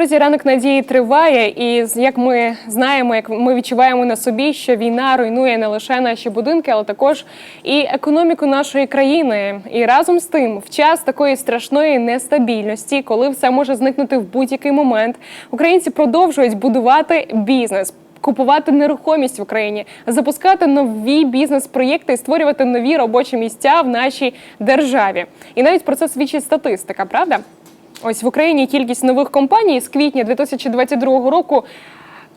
Друзі, ранок надії триває, і як ми знаємо, як ми відчуваємо на собі, що війна руйнує не лише наші будинки, але також і економіку нашої країни. І разом з тим, в час такої страшної нестабільності, коли все може зникнути в будь-який момент, українці продовжують будувати бізнес. Купувати нерухомість в Україні, запускати нові бізнес-проєкти і створювати нові робочі місця в нашій державі. І навіть про це свідчить статистика, правда? Ось в Україні кількість нових компаній з квітня 2022 року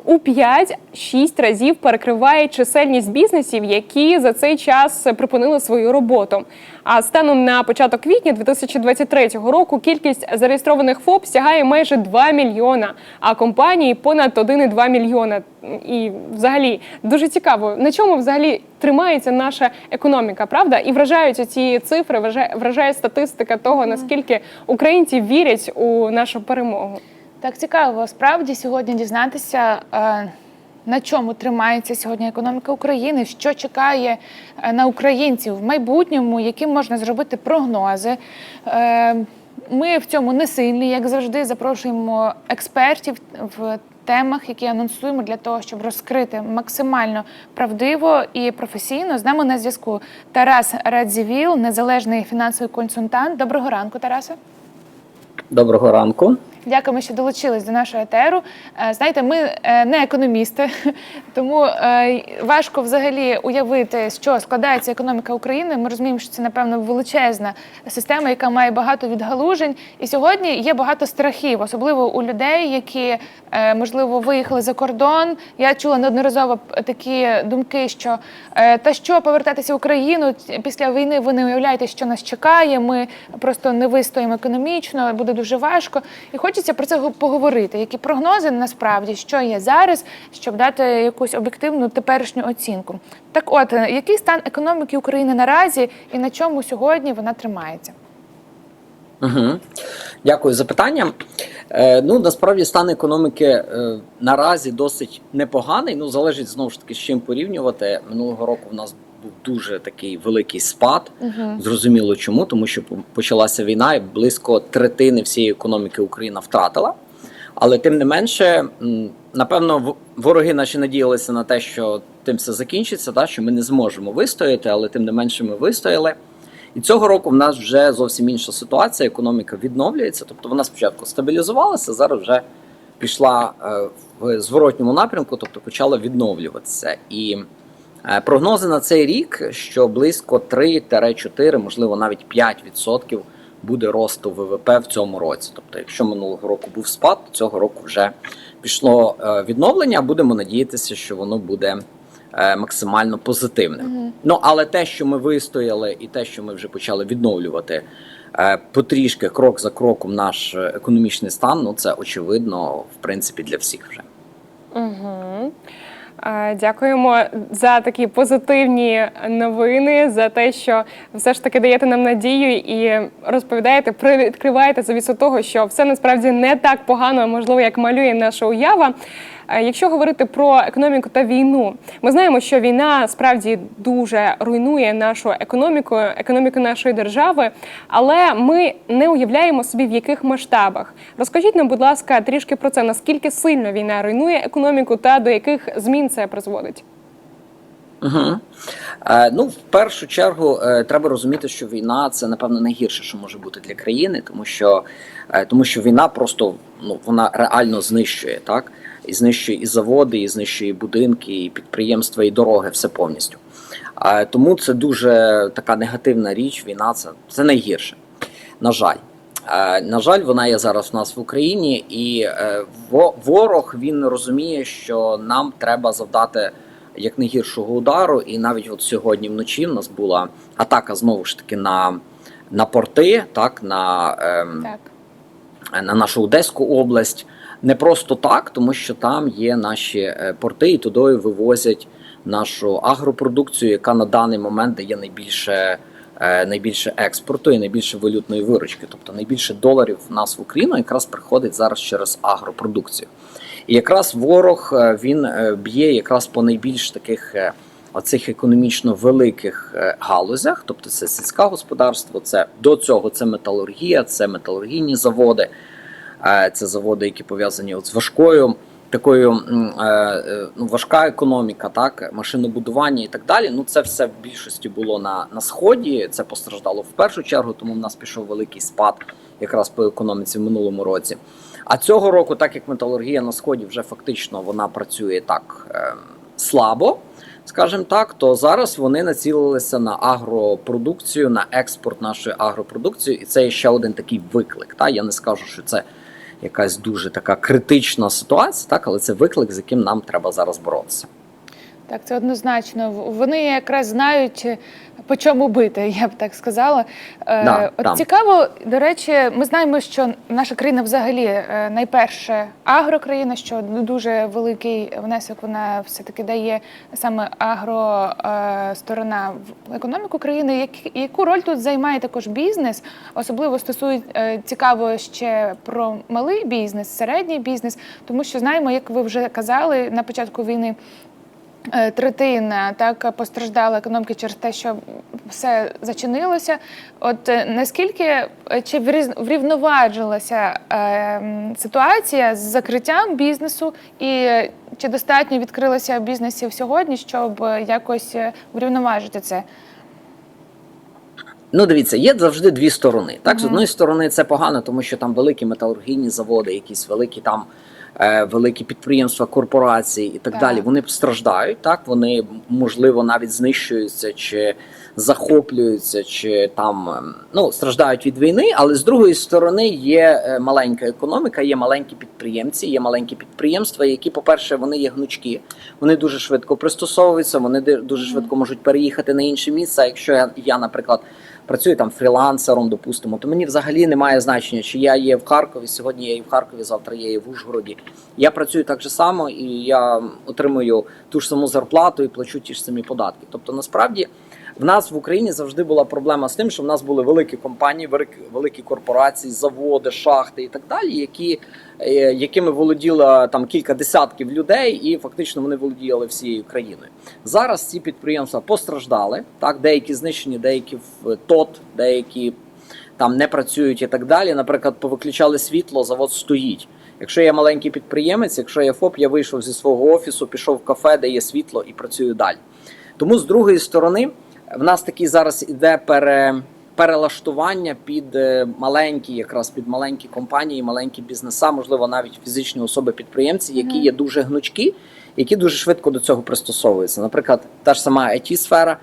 у 5-6 разів перекриває чисельність бізнесів, які за цей час припинили свою роботу. А станом на початок квітня 2023 року кількість зареєстрованих ФОП сягає майже 2 мільйона, а компанії понад 1,2 мільйона. І взагалі дуже цікаво, на чому взагалі тримається наша економіка, правда? І вражають ці цифри, вражає, вражає статистика того, наскільки українці вірять у нашу перемогу. Так цікаво справді сьогодні дізнатися, е, на чому тримається сьогодні економіка України, що чекає е, на українців в майбутньому, які можна зробити прогнози. Е, Ми в цьому не сильні, як завжди, запрошуємо експертів в темах, які анонсуємо для того, щоб розкрити максимально правдиво і професійно. З нами на зв'язку Тарас Радзівіл, незалежний фінансовий консультант. Доброго ранку, Тарасе. Доброго ранку. Дякуємо, що долучились до нашого етеру. Е, Знаєте, ми е, не економісти, тому е, важко взагалі уявити, що складається економіка України. Ми розуміємо, що це напевно величезна система, яка має багато відгалужень. І сьогодні є багато страхів, особливо у людей, які можливо виїхали за кордон. Я чула неодноразово такі думки, що та що повертатися в Україну після війни. Ви не уявляєте, що нас чекає. Ми просто не вистоїмо економічно, буде дуже важко. І хочеться про це поговорити. Які прогнози насправді, що є зараз, щоб дати якусь об'єктивну теперішню оцінку. Так, от е, який стан економіки України наразі і на чому сьогодні вона тримається? Угу. Дякую за питання. Е, ну насправді стан економіки е, наразі досить непоганий. Ну залежить знову ж таки з чим порівнювати. Минулого року в нас був дуже такий великий спад. Угу. Зрозуміло чому, тому що почалася війна, і близько третини всієї економіки Україна втратила. Але тим не менше, напевно, вороги наші надіялися на те, що тим все закінчиться, та що ми не зможемо вистояти, але тим не менше ми вистояли. І цього року в нас вже зовсім інша ситуація. Економіка відновлюється. Тобто вона спочатку стабілізувалася, зараз вже пішла е, в зворотньому напрямку, тобто почала відновлюватися. І прогнози на цей рік, що близько 3-4, можливо, навіть 5% буде росту ВВП в цьому році. Тобто, якщо минулого року був спад, то цього року вже пішло е, відновлення. Будемо надіятися, що воно буде е, максимально позитивним. Ну але те, що ми вистояли, і те, що ми вже почали відновлювати е, потрішки, крок за кроком, наш е, економічний стан, ну це очевидно, в принципі, для всіх вже. Угу. Дякуємо за такі позитивні новини, за те, що все ж таки даєте нам надію і розповідаєте, привідкриваєте завісу того, що все насправді не так погано, можливо, як малює наша уява. Е, Якщо говорити про економіку та війну, ми знаємо, що війна справді дуже руйнує нашу економіку, економіку нашої держави, але ми не уявляємо собі в яких масштабах. Розкажіть нам, будь ласка, трішки про це. Наскільки сильно війна руйнує економіку та до яких змін це призводить? Угу. Е, ну, в першу чергу, е, треба розуміти, що війна це напевно найгірше, що може бути для країни, тому що, е, тому що війна просто ну вона реально знищує так, і знищує і заводи, і знищує і будинки, і підприємства, і дороги, все повністю. Е, тому це дуже така негативна річ. Війна це, це найгірше. На жаль. На жаль, вона є зараз в нас в Україні, і е, ворог він розуміє, що нам треба завдати як найгіршого удару. І навіть от сьогодні вночі в нас була атака знову ж таки на, на порти, так на, ем, Так. на нашу Одеську область. Не просто так, тому що там є наші е, порти, і туди вивозять нашу агропродукцію, яка на даний момент дає найбільше, е, найбільше експорту і найбільше валютної виручки. Тобто найбільше доларів в нас в Україну якраз приходить зараз через агропродукцію. І якраз ворог е, він б'є якраз по найбільш таких оцих економічно великих галузях, тобто це сільське господарство, це до цього це металургія, це металургійні заводи. Це заводи, які пов'язані от з важкою. Такою е, е, ну, важка економіка, так машинобудування і так далі. Ну це все в більшості було на, на сході. Це постраждало в першу чергу, тому в нас пішов великий спад якраз по економіці в минулому році. А цього року, так як металургія на сході вже фактично вона працює так е, слабо, скажімо так, то зараз вони націлилися на агропродукцію, на експорт нашої агропродукції, і це є ще один такий виклик. Та я не скажу, що це якась дуже така критична ситуація, так, але це виклик, з яким нам треба зараз боротися. Так, це однозначно. Вони якраз знають, е, по чому бити, я б так сказала. Е, Да, От там. цікаво, до речі, ми знаємо, що наша країна взагалі е, найперше агрокраїна, що дуже великий внесок вона все-таки дає саме агро е, в економіку країни. Яку роль тут займає також бізнес? Особливо стосує е, цікаво ще про малий бізнес, середній бізнес, тому що знаємо, як ви вже казали на початку війни. Е, Третина так постраждала економіки через те, що все зачинилося. От е, наскільки е, чи врівноважилася е, ситуація з закриттям бізнесу, і чи достатньо відкрилося бізнесів сьогодні, щоб якось врівноважити це? Ну, дивіться, є завжди дві сторони. Так, з Мгм. одної сторони, це погано, тому що там великі металургійні заводи, якісь великі там великі підприємства, корпорації і так, Так. далі. Вони страждають. Так, вони можливо навіть знищуються чи захоплюються, чи там ем, ну страждають від війни. Але з другої сторони є е, маленька економіка, є маленькі підприємці, є маленькі підприємства, які, по-перше, вони є гнучкі, вони дуже швидко пристосовуються, вони дуже швидко можуть переїхати на інше місце. Якщо я, я наприклад працюю там фрілансером, допустимо, то мені взагалі немає значення, чи я є в Харкові. Сьогодні я є в Харкові, завтра я є в Ужгороді. Я працюю так же само і я отримую ту ж саму зарплату і плачу ті ж самі податки. Тобто, насправді. В нас в Україні завжди була проблема з тим, що в нас були великі компанії, великі, корпорації, заводи, шахти і так далі, які, е, якими володіло там кілька десятків людей, і фактично вони володіли всією країною. Зараз ці підприємства постраждали. Так, деякі знищені, деякі в ТОТ, деякі там не працюють і так далі. Наприклад, повиключали світло, завод стоїть. Якщо я маленький підприємець, якщо я ФОП, я вийшов зі свого офісу, пішов в кафе, де є світло, і працюю далі. Тому з другої сторони, в нас такий зараз іде пере, перелаштування під е, маленькі, якраз під маленькі компанії, маленькі бізнеса, можливо, навіть фізичні особи-підприємці, які є дуже гнучкі, які дуже швидко до цього пристосовуються. Наприклад, та ж сама it сфера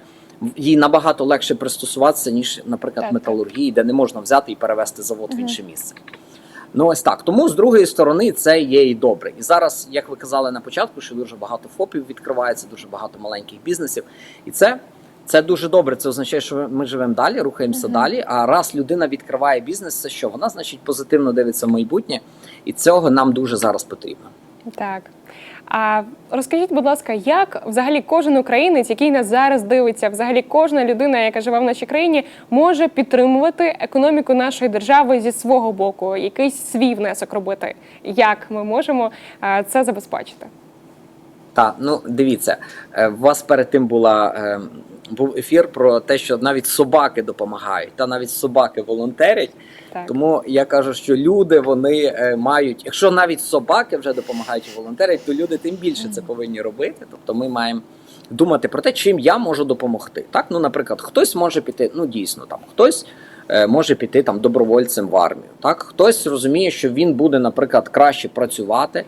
їй набагато легше пристосуватися, ніж, наприклад, Так, металургії, де не можна взяти і перевести завод в інше місце. Ну ось так. Тому з другої сторони це є і добре. І зараз, як ви казали на початку, що дуже багато ФОПів відкривається, дуже багато маленьких бізнесів. І це, це дуже добре. Це означає, що ми живемо далі, рухаємося далі. А раз людина відкриває бізнес, це що? Вона, значить, позитивно дивиться в майбутнє, і цього нам дуже зараз потрібно. Так. А розкажіть, будь ласка, як взагалі кожен українець, який нас зараз дивиться, взагалі кожна людина, яка живе в нашій країні, може підтримувати економіку нашої держави зі свого боку, якийсь свій внесок робити? Як ми можемо це забезпечити? Так, ну дивіться, е, у вас перед тим була. е, Був ефір про те, що навіть собаки допомагають, та навіть собаки волонтерять. Так. Тому я кажу, що люди вони е, мають, якщо навіть собаки вже допомагають і волонтерять, то люди тим більше це повинні робити. Тобто ми маємо думати про те, чим я можу допомогти. Так, ну, наприклад, хтось може піти, ну дійсно там хтось. Може піти там добровольцем в армію, так хтось розуміє, що він буде, наприклад, краще працювати.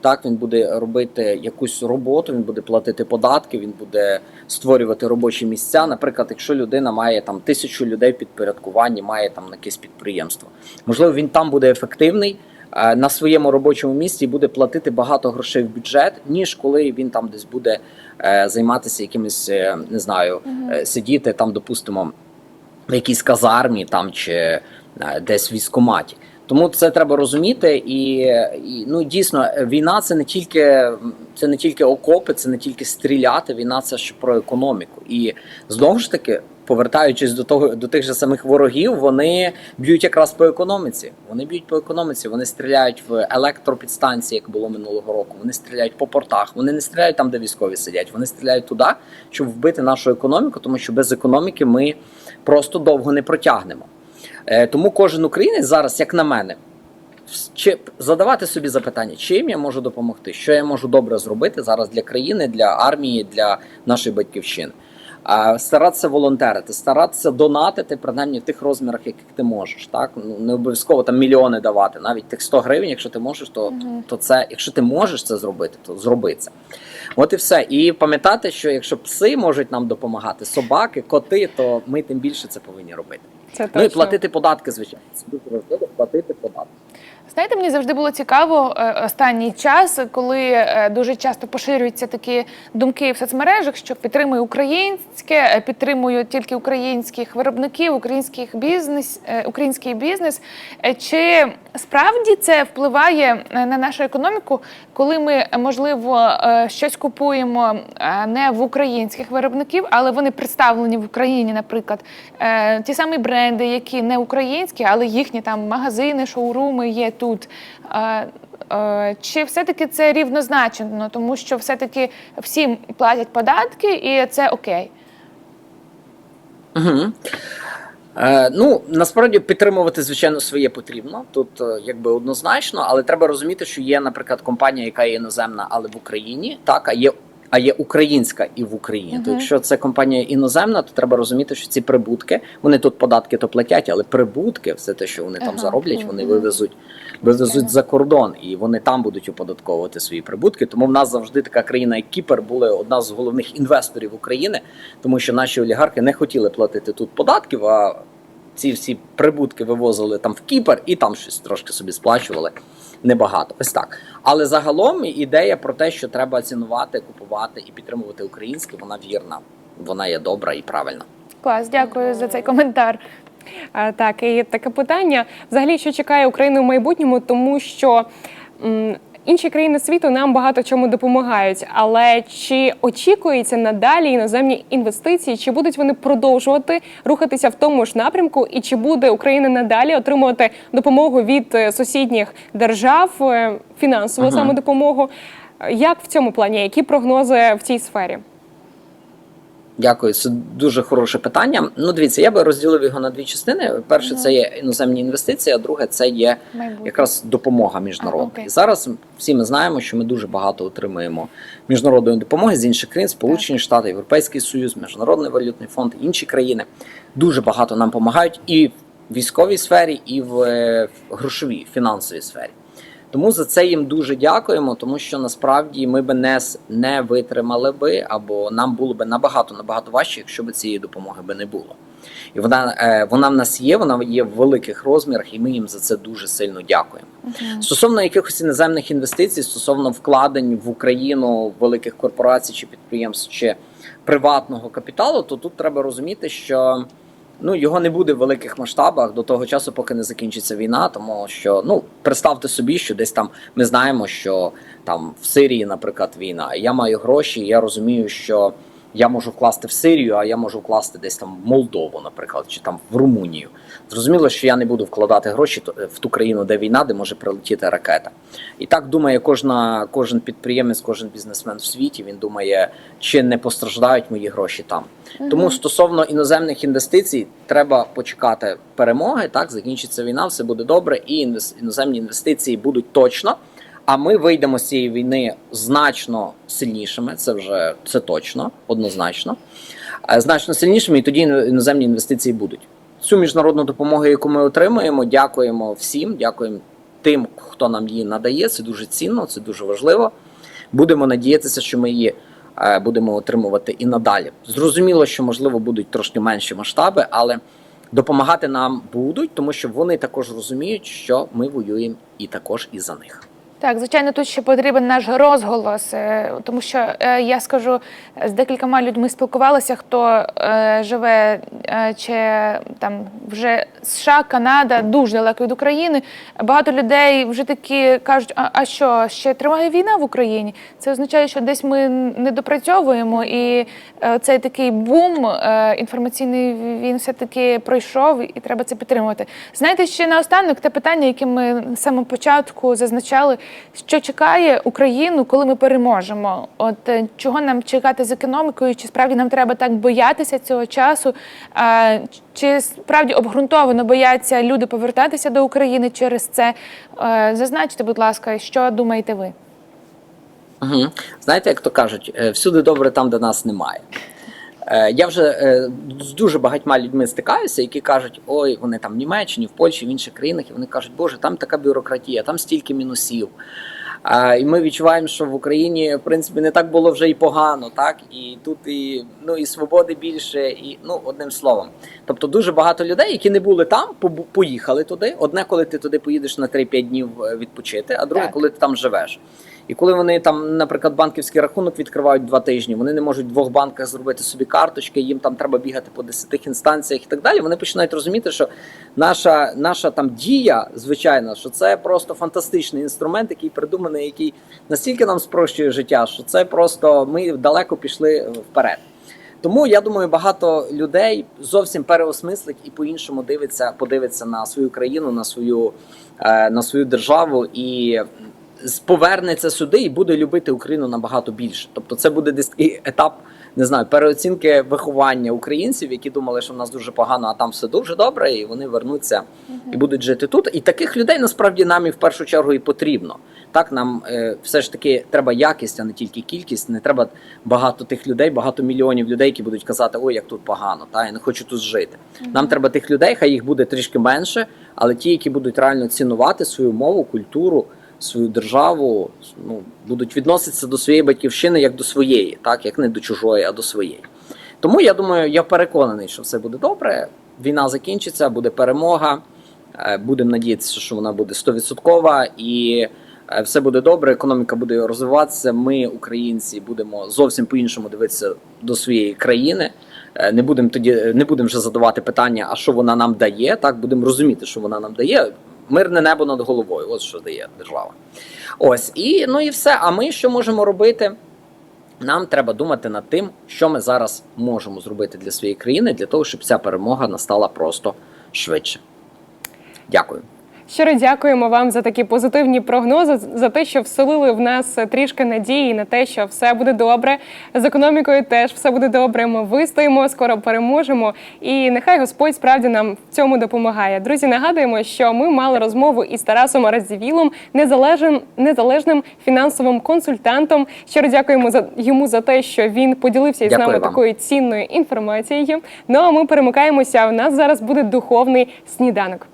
Так, він буде робити якусь роботу, він буде платити податки, він буде створювати робочі місця. Наприклад, якщо людина має там тисячу людей в підпорядкуванні, має там якесь підприємство, можливо, він там буде ефективний е, на своєму робочому місці буде платити багато грошей в бюджет, ніж коли він там десь буде е, займатися якимось, е, не знаю, е, сидіти там, допустимо, в якійсь казармі там чи десь в військкоматі. Тому це треба розуміти, і, і ну дійсно війна це не тільки це не тільки окопи, це не тільки стріляти. Війна це ж про економіку. І знову ж таки, повертаючись до того до тих же самих ворогів, вони б'ють якраз по економіці. Вони б'ють по економіці. Вони стріляють в електропідстанції, як було минулого року. Вони стріляють по портах. Вони не стріляють там, де військові сидять. Вони стріляють туди, щоб вбити нашу економіку, тому що без економіки ми просто довго не протягнемо. Е, Тому кожен українець зараз, як на мене, чи задавати собі запитання, чим я можу допомогти, що я можу добре зробити зараз для країни, для армії, для нашої батьківщини. А старатися волонтерити, старатися донатити принаймні в тих розмірах, яких ти можеш. Так ну не обов'язково там мільйони давати, навіть тих 100 гривень, якщо ти можеш, то, то це, якщо ти можеш це зробити, то зроби це. От і все. І пам'ятати, що якщо пси можуть нам допомагати, собаки, коти, то ми тим більше це повинні робити. Це Ну і платити податки, звичайно. Це дуже важливо платити податки. Знаєте, мені завжди було цікаво е, останній час, коли е, дуже часто поширюються такі думки в соцмережах, що підтримую українське, е, підтримую тільки українських виробників, українських бізнес, український бізнес. Чи справді це впливає е, на нашу економіку, коли ми е, можливо е, щось купуємо не в українських виробників, але вони представлені в Україні, наприклад, ті самі бренди, які не українські, але їхні там магазини, шоуруми є тут. Чи все-таки це рівнозначно, тому що все-таки всім платять податки, і це окей. Угу. Е, ну насправді підтримувати звичайно своє потрібно тут, е, якби однозначно, але треба розуміти, що є, наприклад, компанія, яка є іноземна, але в Україні, так а є. А є українська і в Україні. То якщо це компанія іноземна, то треба розуміти, що ці прибутки вони тут податки то платять, але прибутки, все те, що вони там зароблять, вони вивезуть, вивезуть за кордон, і вони там будуть оподатковувати свої прибутки. Тому в нас завжди така країна, як Кіпр, була одна з головних інвесторів України, тому що наші олігархи не хотіли платити тут податків, а ці всі прибутки вивозили там в Кіпр і там щось трошки собі сплачували. Небагато, ось так. Але загалом ідея про те, що треба цінувати, купувати і підтримувати українське, вона вірна, вона є добра і правильна. Клас, дякую за цей коментар. А, Так, і таке питання взагалі, що чекає Україну в майбутньому, тому що інші країни світу нам багато чому допомагають. Але чи очікується надалі іноземні інвестиції? Чи будуть вони продовжувати рухатися в тому ж напрямку? І чи буде Україна надалі отримувати допомогу від е, сусідніх держав, е, фінансову Ага. саме допомогу? Як в цьому плані? Які прогнози в цій сфері? Дякую, це дуже хороше питання. Ну, дивіться, я би розділив його на дві частини. Перше, це є іноземні інвестиції, а друге це є якраз допомога міжнародна. І зараз всі ми знаємо, що ми дуже багато отримуємо міжнародної допомоги з інших країн, Сполучені Штати, Європейський Союз, Міжнародний валютний фонд, інші країни дуже багато нам допомагають і в військовій сфері, і е, в грошовій фінансовій сфері. Тому за це їм дуже дякуємо, тому що насправді ми би не, не витримали би, або нам було би набагато набагато важче, якщо б цієї допомоги би не було. І вона, е, вона в нас є, вона є в великих розмірах, і ми їм за це дуже сильно дякуємо. Стосовно якихось іноземних інвестицій, стосовно вкладень в Україну великих корпорацій чи підприємств чи приватного капіталу, то тут треба розуміти, що ну його не буде в великих масштабах до того часу, поки не закінчиться війна. Тому що ну представте собі, що десь там ми знаємо, що там в Сирії, наприклад, війна. Я маю гроші, я розумію, що. Я можу вкласти в Сирію, а я можу вкласти десь там в Молдову, наприклад, чи там в Румунію. Зрозуміло, що я не буду вкладати гроші то- в ту країну, де війна, де може прилетіти ракета. І так думає кожна, кожен підприємець, кожен бізнесмен в світі. Він думає, чи не постраждають мої гроші там. Тому стосовно іноземних інвестицій, треба почекати перемоги. Так закінчиться війна, все буде добре, і іноземні інвестиції будуть точно. А ми вийдемо з цієї війни значно сильнішими. Це вже це точно, однозначно. Е, Значно сильнішими, і тоді іноземні інвестиції будуть. Цю міжнародну допомогу, яку ми отримуємо, дякуємо всім, дякуємо тим, хто нам її надає. Це дуже цінно, це дуже важливо. Будемо надіятися, що ми її е, будемо отримувати і надалі. Зрозуміло, що можливо будуть трошки менші масштаби, але допомагати нам будуть, тому що вони також розуміють, що ми воюємо і також і за них. Так, звичайно, тут ще потрібен наш розголос, е, тому що е, я скажу з декількома людьми спілкувалася, хто е, живе чи там вже США, Канада, дуже далеко від України. Багато людей вже такі кажуть: а, що ще триває війна в Україні? Це означає, що десь ми не допрацьовуємо, і цей такий бум інформаційний він все таки пройшов, і треба це підтримувати. Знаєте, ще наостанок те питання, яке ми з самого початку зазначали. Що чекає Україну, коли ми переможемо? От е, чого нам чекати з економікою? Чи справді нам треба так боятися цього часу? Чи справді обґрунтовано бояться люди повертатися до України через це? Е, Зазначте, будь ласка, що думаєте ви? Угу. Знаєте, як то кажуть, е, всюди добре там, де нас немає. Е, Я вже е, з дуже багатьма людьми стикаюся, які кажуть, ой, вони там в Німеччині, в Польщі, в інших країнах, і вони кажуть, Боже, там така бюрократія, там стільки мінусів. І ми відчуваємо, що в Україні в принципі не так було вже і погано, так і тут і ну і свободи більше, і ну одним словом. Тобто дуже багато людей, які не були там, поїхали туди. Одне, коли ти туди поїдеш на 3-5 днів е, відпочити, а друге, Так. коли ти там живеш. І коли вони там, наприклад, банківський рахунок відкривають два тижні, вони не можуть в двох банках зробити собі карточки, їм там треба бігати по десятих інстанціях і так далі. Вони починають розуміти, що наша, наша там дія, звичайно, що це просто фантастичний інструмент, який придуманий, який настільки нам спрощує життя, що це просто ми далеко пішли вперед. Тому я думаю, багато людей зовсім переосмислить і по-іншому дивиться, подивиться на свою країну, на свою, е, на свою державу і повернеться сюди і буде любити Україну набагато більше. Тобто, це буде десь такий етап, не знаю, переоцінки виховання українців, які думали, що в нас дуже погано, а там все дуже добре, і вони вернуться і будуть жити тут. І таких людей насправді нам і в першу чергу і потрібно. Так, нам е, все ж таки треба якість, а не тільки кількість. Не треба багато тих людей, багато мільйонів людей, які будуть казати, ой, як тут погано, та я не хочу тут жити. Нам треба тих людей, хай їх буде трішки менше, але ті, які будуть реально цінувати свою мову, культуру, свою державу, ну будуть відноситися до своєї батьківщини як до своєї, так як не до чужої, а до своєї. Тому я думаю, я переконаний, що все буде добре. Війна закінчиться, буде перемога. Е, Будемо надіятися, що вона буде 100% і е, все буде добре. Економіка буде розвиватися. Ми, українці, будемо зовсім по-іншому дивитися до своєї країни. Е, Не будемо тоді не будемо вже задавати питання, а що вона нам дає. Так будемо розуміти, що вона нам дає. Мирне небо над головою. Ось що дає держава. Ось і ну і все. А ми що можемо робити? Нам треба думати над тим, що ми зараз можемо зробити для своєї країни, для того, щоб ця перемога настала просто швидше. Дякую. Щиро дякуємо вам за такі позитивні прогнози, за те, що вселили в нас трішки надії на те, що все буде добре. З економікою теж все буде добре. Ми вистоїмо, скоро переможемо. І нехай Господь справді нам в цьому допомагає. Друзі, нагадуємо, що ми мали розмову із Тарасом Раздівілом, незалежним незалежним фінансовим консультантом. Щиро дякуємо за йому за те, що він поділився із Дякую нами вам. такою цінною інформацією. Ну а ми перемикаємося. У нас зараз буде духовний сніданок.